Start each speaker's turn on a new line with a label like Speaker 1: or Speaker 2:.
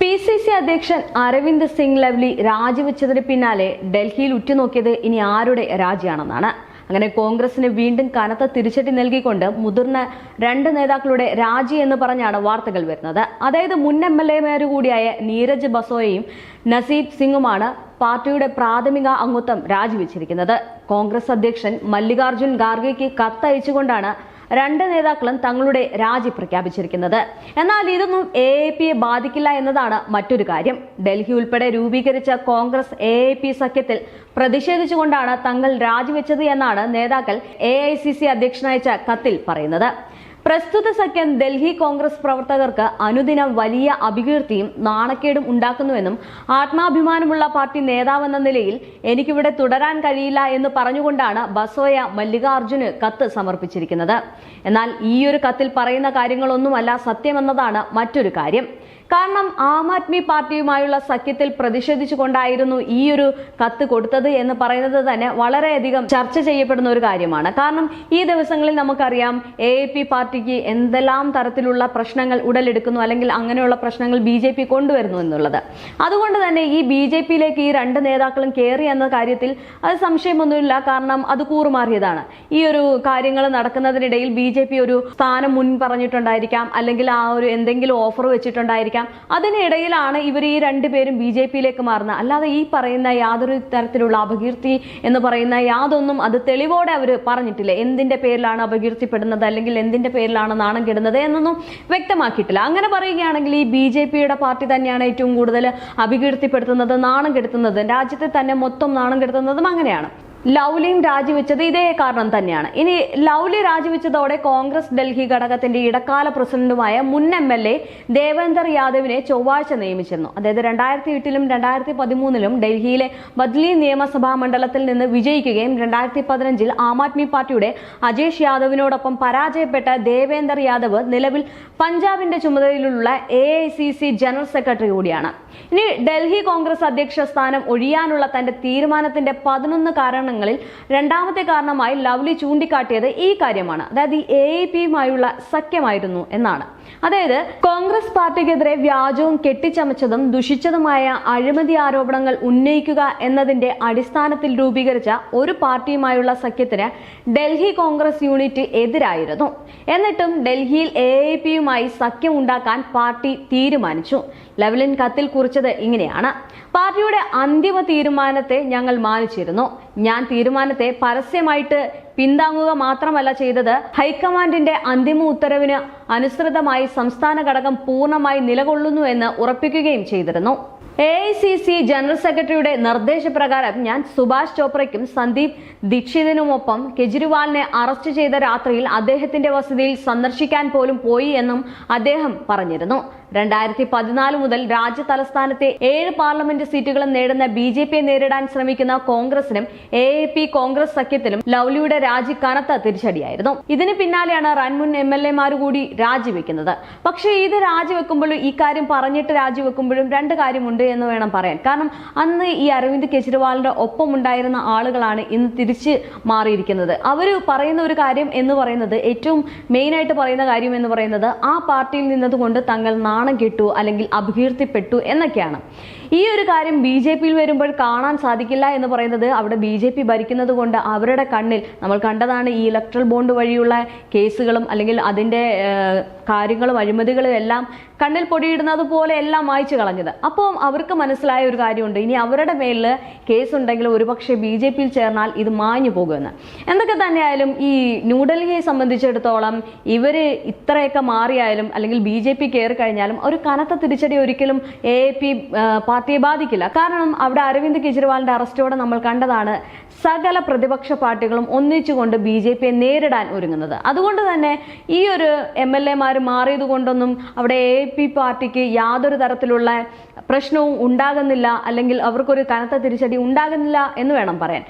Speaker 1: P C C അധ്യക്ഷൻ Aravind Singh lovely രാജിവെച്ചതിന് പിന്നാലെ ഡൽഹിയിൽ ഉറ്റുനോക്കിയത് ഇനി ആരുടെ രാജിയാണെന്നാണ്. അങ്ങനെ കോൺഗ്രസിന് വീണ്ടും കനത്ത തിരിച്ചടി നൽകിക്കൊണ്ട് മുതിർന്ന രണ്ട് നേതാക്കളുടെ രാജി എന്ന് പറഞ്ഞാണ് വാർത്തകൾ വരുന്നത്. അതായത് മുൻ എം എൽ എമാരു കൂടിയായ നീരജ് ബസോയും നസീബ് സിംഗുമാണ് പാർട്ടിയുടെ പ്രാഥമിക അംഗത്വം രാജിവെച്ചിരിക്കുന്നത്. കോൺഗ്രസ് അധ്യക്ഷൻ മല്ലികാർജുൻ ഖാർഗെക്ക് കത്തയച്ചുകൊണ്ടാണ് രണ്ട് നേതാക്കളും തങ്ങളുടെ രാജി പ്രഖ്യാപിച്ചിരിക്കുന്നത്. എന്നാൽ ഇതൊന്നും എ എ പിയെ ബാധിക്കില്ല എന്നതാണ് മറ്റൊരു കാര്യം. ഡൽഹി ഉൾപ്പെടെ രൂപീകരിച്ച കോൺഗ്രസ് എ എ പി സഖ്യത്തിൽ പ്രതിഷേധിച്ചുകൊണ്ടാണ് തങ്ങൾ രാജിവെച്ചത് എന്നാണ് നേതാക്കൾ എ ഐ സി സി അധ്യക്ഷനയച്ച കത്തിൽ പറയുന്നത്. പ്രസ്തുത സഖ്യം ഡൽഹി കോൺഗ്രസ് പ്രവർത്തകർക്ക് അനുദിനം വലിയ അപകീർത്തിയും നാണക്കേടും ഉണ്ടാക്കുന്നുവെന്നും ആത്മാഭിമാനമുള്ള പാർട്ടി നേതാവെന്ന നിലയിൽ എനിക്കിവിടെ തുടരാൻ കഴിയില്ല എന്ന് പറഞ്ഞുകൊണ്ടാണ് ബസോയ മല്ലികാർജുന് കത്ത് സമർപ്പിച്ചിരിക്കുന്നത്. എന്നാൽ ഈയൊരു കത്തിൽ പറയുന്ന കാര്യങ്ങളൊന്നുമല്ല സത്യമെന്നതാണ് മറ്റൊരു കാര്യം. കാരണം ആം ആദ്മി പാർട്ടിയുമായുള്ള സഖ്യത്തിൽ പ്രതിഷേധിച്ചുകൊണ്ടായിരുന്നു ഈ ഒരു കത്ത് കൊടുത്തത് എന്ന് പറയുന്നത് തന്നെ വളരെയധികം ചർച്ച ചെയ്യപ്പെടുന്ന ഒരു കാര്യമാണ്. കാരണം ഈ ദിവസങ്ങളിൽ നമുക്കറിയാം എ എ പി പാർട്ടിക്ക് എന്തെല്ലാം തരത്തിലുള്ള പ്രശ്നങ്ങൾ ഉടലെടുക്കുന്നു അല്ലെങ്കിൽ അങ്ങനെയുള്ള പ്രശ്നങ്ങൾ ബി ജെ പി കൊണ്ടുവരുന്നു എന്നുള്ളത്. അതുകൊണ്ട് തന്നെ ഈ ബി ജെ പിയിലേക്ക് ഈ രണ്ട് നേതാക്കളും കയറി എന്ന കാര്യത്തിൽ അത് സംശയമൊന്നുമില്ല. കാരണം അത് കൂറുമാറിയതാണ്. ഈ ഒരു കാര്യങ്ങൾ നടക്കുന്നതിനിടയിൽ ബി ജെ പി ഒരു സ്ഥാനം മുൻ പറഞ്ഞിട്ടുണ്ടായിരിക്കാം. അല്ലെങ്കിൽ ആ ഒരു എന്തെങ്കിലും ഓഫർ വെച്ചിട്ടുണ്ടായിരിക്കാം. അതിനിടയിലാണ് ഇവർ ഈ രണ്ടുപേരും ബി ജെ പിയിലേക്ക് മാറുന്നത്. അല്ലാതെ ഈ പറയുന്ന യാതൊരു തരത്തിലുള്ള അപകീർത്തി എന്ന് പറയുന്ന യാതൊന്നും അത് തെളിവോടെ അവർ പറഞ്ഞിട്ടില്ല. എന്തിന്റെ പേരിലാണ് അപകീർത്തിപ്പെടുന്നത്? അല്ലെങ്കിൽ എന്തിന്റെ പേരിലാണ് നാണം കെടുന്നത് എന്നൊന്നും വ്യക്തമാക്കിയിട്ടില്ല. അങ്ങനെ പറയുകയാണെങ്കിൽ ഈ ബി ജെ പിയുടെ പാർട്ടി തന്നെയാണ് ഏറ്റവും കൂടുതൽ അപകീർത്തിപ്പെടുത്തുന്നത് നാണം കെടുത്തുന്നത് രാജ്യത്തെ തന്നെ മൊത്തം നാണം കെടുത്തുന്നതും അങ്ങനെയാണ്. ലൗലിയും രാജിവെച്ചത് ഇതേ കാരണം തന്നെയാണ്. ഇനി ലൗലി രാജിവെച്ചതോടെ കോൺഗ്രസ് ഡൽഹി ഘടകത്തിന്റെ ഇടക്കാല പ്രസിഡന്റുമായ മുൻ എം എൽ എ ദേവേന്ദർ യാദവിനെ ചൊവ്വാഴ്ച നിയമിച്ചിരുന്നു. അതായത് രണ്ടായിരത്തി എട്ടിലും രണ്ടായിരത്തി പതിമൂന്നിലും ഡൽഹിയിലെ ബദ്ലി നിയമസഭാ മണ്ഡലത്തിൽ നിന്ന് വിജയിക്കുകയും രണ്ടായിരത്തി പതിനഞ്ചിൽ ആം ആദ്മി പാർട്ടിയുടെ അജേഷ് യാദവിനോടൊപ്പം പരാജയപ്പെട്ട ദേവേന്ദർ യാദവ് നിലവിൽ പഞ്ചാബിന്റെ ചുമതലയിലുള്ള എ ജനറൽ സെക്രട്ടറി കൂടിയാണ്. ഇനി ഡൽഹി കോൺഗ്രസ് അധ്യക്ഷ സ്ഥാനം ഒഴിയാനുള്ള തന്റെ തീരുമാനത്തിന്റെ പതിനൊന്ന് കാരണങ്ങളിൽ രണ്ടാമത്തെ കാരണമായി ലവ്ലി ചൂണ്ടിക്കാട്ടിയത് ഈ കാര്യമാണ്. അതായത് ഈ എ പിയുമായുള്ള സഖ്യമായിരുന്നു എന്നാണ്. അതായത് കോൺഗ്രസ് പാർട്ടിക്കെതിരെ വ്യാജവും കെട്ടിച്ചമച്ചതും ദുഷിച്ചതുമായ അഴിമതി ആരോപണങ്ങൾ ഉന്നയിക്കുക എന്നതിന്റെ അടിസ്ഥാനത്തിൽ രൂപീകരിച്ച ഒരു പാർട്ടിയുമായുള്ള സഖ്യത്തിന് ഡൽഹി കോൺഗ്രസ് യൂണിറ്റ് എതിരായിരുന്നു. എന്നിട്ടും ഡൽഹിയിൽ എ എ പിയുമായി സഖ്യം ഉണ്ടാക്കാൻ പാർട്ടി തീരുമാനിച്ചു. ലെവലിൻ കത്തിൽ കുറിച്ചത് ഇങ്ങനെയാണ്. പാർട്ടിയുടെ അന്തിമ തീരുമാനത്തെ ഞങ്ങൾ മാനിച്ചിരുന്നു. ഞാൻ തീരുമാനത്തെ പരസ്യമായിട്ട് പിന്താങ്ങുക മാത്രമല്ല ചെയ്തത്. ഹൈക്കമാൻഡിന്റെ അന്തിമ ഉത്തരവിന് അനുസൃതമായി സംസ്ഥാന ഘടകം പൂർണമായി നിലകൊള്ളുന്നു എന്ന് ഉറപ്പിക്കുകയും ചെയ്തിരുന്നു. A I C C general സെക്രട്ടറിയുടെ നിർദ്ദേശപ്രകാരം ഞാൻ സുഭാഷ് ചോപ്രയ്ക്കും സന്ദീപ് ദീക്ഷിതിനുമൊപ്പം കെജ്രിവാളിനെ അറസ്റ്റ് ചെയ്ത രാത്രിയിൽ അദ്ദേഹത്തിന്റെ വസതിയിൽ സന്ദർശിക്കാൻ പോലും പോയി എന്നും അദ്ദേഹം പറഞ്ഞിരുന്നു. രണ്ടായിരത്തി പതിനാല് മുതൽ രാജ്യ തലസ്ഥാനത്തെ ഏഴ് പാർലമെന്റ് സീറ്റുകളും നേടുന്ന ബി ജെ പിയെ നേരിടാൻ ശ്രമിക്കുന്ന കോൺഗ്രസിനും എ എ പി കോൺഗ്രസ് സഖ്യത്തിലും ലൗലിയുടെ രാജി കനത്ത തിരിച്ചടിയായിരുന്നു. ഇതിന് പിന്നാലെയാണ് റൺമുൻ എം എൽ എമാർ കൂടി രാജിവെക്കുന്നത്. പക്ഷേ ഇത് രാജിവെക്കുമ്പോഴും ഈ കാര്യം പറഞ്ഞിട്ട് രാജിവെക്കുമ്പോഴും രണ്ട് കാര്യമുണ്ട് എന്ന് വേണം പറയാൻ. കാരണം അന്ന് ഈ അരവിന്ദ് കെജ്രിവാളിന്റെ ഒപ്പം ഉണ്ടായിരുന്ന ആളുകളാണ് ഇന്ന് തിരിച്ച് മാറിയിരിക്കുന്നത്. അവർ പറയുന്ന ഒരു കാര്യം എന്ന് പറയുന്നത് ഏറ്റവും മെയിനായിട്ട് പറയുന്ന കാര്യം എന്ന് പറയുന്നത് ആ പാർട്ടിയിൽ നിന്നതുകൊണ്ട് തങ്ങൾ നാണം കിട്ടു അല്ലെങ്കിൽ അപകീർത്തിപ്പെട്ടു എന്നൊക്കെയാണ്. ഈ ഒരു കാര്യം ബി ജെ പിയിൽ വരുമ്പോൾ കാണാൻ സാധിക്കില്ല എന്ന് പറയുന്നത് അവിടെ ബി ജെ പി ഭരിക്കുന്നത് കൊണ്ട് അവരുടെ കണ്ണിൽ നമ്മൾ കണ്ടതാണ് ഈ ഇലക്ട്രൽ ബോണ്ട് വഴിയുള്ള കേസുകളും അല്ലെങ്കിൽ അതിന്റെ കാര്യങ്ങളും അഴിമതികളും എല്ലാം കണ്ണിൽ പൊടിയിടുന്നത് പോലെ എല്ലാം വായിച്ചു കളഞ്ഞത്. അപ്പോൾ അവർക്ക് മനസ്സിലായ ഒരു കാര്യമുണ്ട്. ഇനി അവരുടെ മേലിൽ കേസുണ്ടെങ്കിൽ ഒരുപക്ഷെ ബി ജെ പിയിൽ ചേർന്നാൽ ഇത് മാഞ്ഞു പോകുമെന്ന്. എന്തൊക്കെ തന്നെയായാലും ഈ ന്യൂഡൽഹിയെ സംബന്ധിച്ചിടത്തോളം ഇവർ ഇത്രയൊക്കെ മാറിയായാലും അല്ലെങ്കിൽ ബി ജെ പി കയറി കഴിഞ്ഞാലും ഒരു കനത്ത തിരിച്ചടി ഒരിക്കലും എ പി പാർട്ടിയെ ബാധിക്കില്ല. കാരണം അവിടെ അരവിന്ദ് കെജ്രിവാളിന്റെ അറസ്റ്റോടെ നമ്മൾ കണ്ടതാണ് സകല പ്രതിപക്ഷ പാർട്ടികളും ഒന്നിച്ചുകൊണ്ട് ബി ജെ പിയെ നേരിടാൻ ഒരുങ്ങുന്നത്. അതുകൊണ്ട് തന്നെ ഈ ഒരു എം എൽ എമാർ മാറിയത് കൊണ്ടൊന്നും അവിടെ എ പി പാർട്ടിക്ക് യാതൊരു തരത്തിലുള്ള പ്രശ്നവും ഉണ്ടാകുന്നില്ല അല്ലെങ്കിൽ അവർക്കൊരു കനത്ത തിരിച്ചടി ഉണ്ടാകുന്നില്ല എന്ന് വേണം പറയാൻ.